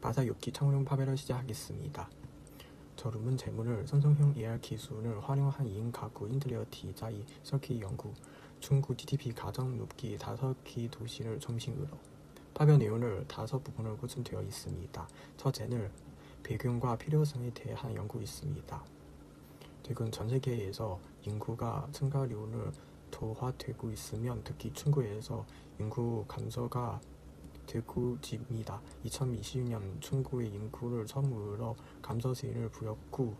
바사 6기 창룡 파벨을 시작하겠습니다. 저룸은 재문을 선성형 AR 기술을 활용한 2인 가구 인테리어 디자인 설계 연구, 중구 GDP 가정 높기 5기 도시를 중심으로 파별 내용을 다섯 부분으로 구성되어 있습니다. 첫째는 배경과 필요성에 대한 연구 있습니다. 최근 전 세계에서 인구가 증가율을 도화되고 있으면 특히 중국에서 인구 감소가 되고 있습니다. 2020년 중국의 인구를 처음으로 감소세를 보였고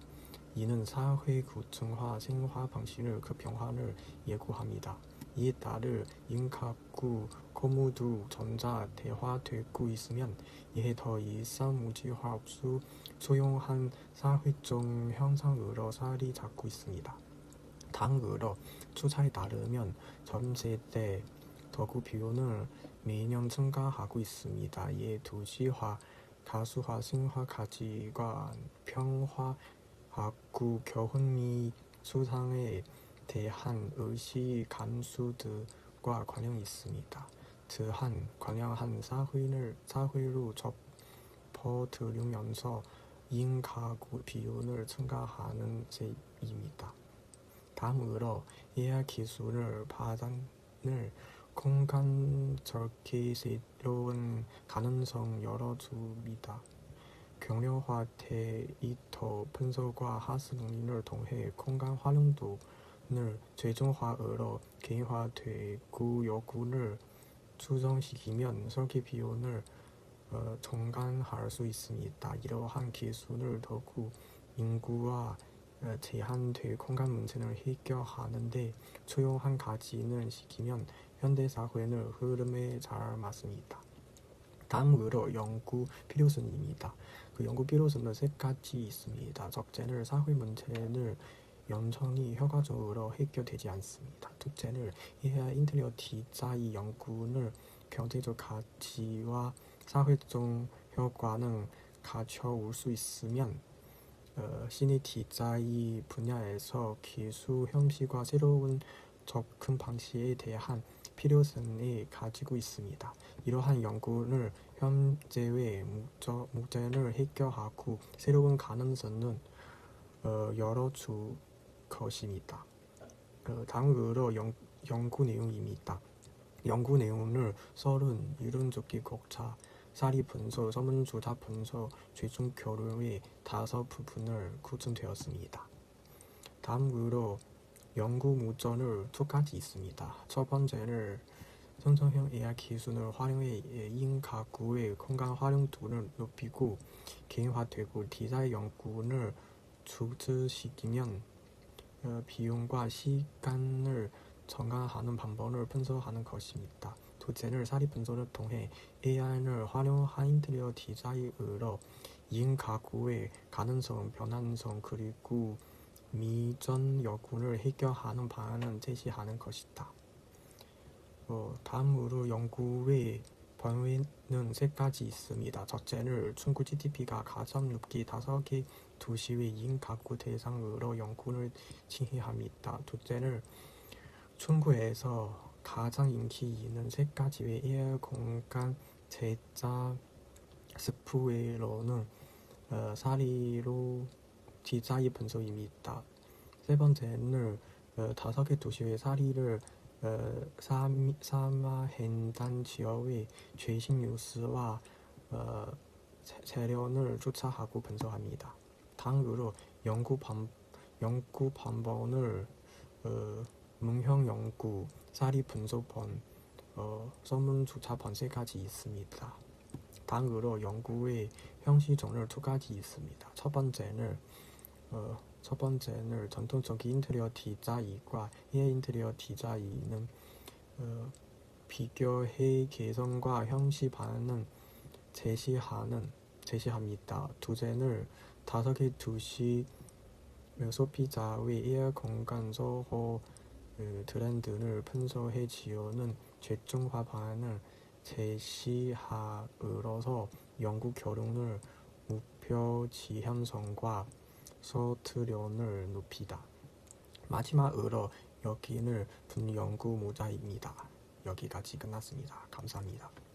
이는 사회 구층화 생활 방식을 그 변화를 예고합니다. 이에 따라 인가구 고무도 전자 대화되고 있으면 이에 더 이상 무지화 없수 조용한 사회적 현상으로 자리 잡고 있습니다. 당으로 추사에 따르면 전 세대 도구 비율은 매년 증가하고 있습니다. 이에 도시화, 가수화, 생활 가치관, 평화, 학구, 교훈 및 수상에 대한 의식 감수 등과 관련이 있습니다. 또한 관련한 사회를, 사회로 접어들으면서 인가구 비율을 증가하는 세입니다. 다음으로 AR 기술을 발전을 공간 절개 새로운 가능성 열어줍니다. 경량화 데이터 분석과 능력을 통해 공간 활용도를 최종화으로 개인화되고 요구를 수정시키면 설계 비용을 어, 정간할 수 있습니다. 이러한 기술을 더욱 인구와 어, 제한된 공간 문제를 해결하는데 초용한 가지는 시키면 현대 사회는 흐름에 잘 맞습니다. 다음으로 연구 필요성입니다. 그 연구 필요성은 세 가지 있습니다. 첫째는 사회 문제를 연청이 효과적으로 해결되지 않습니다. 둘째는 이해야 인테리어 디자인 연구는 경제적 가치와 사회적 효과는 갖춰올 수 있으면 어, 시니 디자인 분야에서 기술 형식과 새로운 접근 방식에 대한 필요성을 가지고 있습니다. 이러한 연구를 현재의 문제를 해결하고 새로운 가능성은 어, 열어줄 것입니다. 어, 다음으로 연, 연구 내용입니다. 연구 내용을 서른, 이론적기 곡차, 사리 분석, 서문조사 분석, 최종 결론의 다섯 부분을 구성되었습니다. 다음으로 연구 무전을 두 가지 있습니다. 첫 번째는 선성형 AR 기술을 활용해 인가구의 공간 활용도를 높이고 개인화되고 디자인 연구를 축소시키면 어, 비용과 시간을 정강하는 방법을 분석하는 것입니다. 둘째는 사리 분석을 통해 AI를 활용한 인테리어 디자인으로 인 가구의 가능성, 변환성 그리고 미전 여군을 해결하는 방안을 제시하는 것이다. 어, 다음으로 연구의 범위는 세 가지 있습니다. 첫째는 중국 GDP가 가장 높기 다섯 개 도시의 인 가구 대상으로 연구를 진행합니다. 둘째는 중국에서 가장 인기 있는 세 가지의 AR 공간 제작 스프웨어는 어, 사리로 디자인 분석입니다. 세 번째는 어, 다섯 개 도시의 사리를 어, 사마헨단 지역의 최신 뉴스와 어, 재료를 조사하고 분석합니다. 다음으로 연구 방 연구 어, 문형 연구, 사리 분석본, 어, 서문 조사본 세 가지 있습니다. 다음으로 연구의 형식종을 두 가지 있습니다. 첫 번째는 어, 첫 번째는 전통적인 인테리어 디자인과 AI 인테리어 디자인은 어, 비교해 개성과 형식 반응을 제시하는 제시합니다. 두째는 다섯 개 도시 소비자의 AI 공간 소호 그 트렌드를 분석해 지어는 최종화 방안을 제시하으로써 연구 결론을 목표 지향성과 서투련을 높이다. 마지막으로 여기는 분연구 모자입니다. 여기까지 끝났습니다. 감사합니다.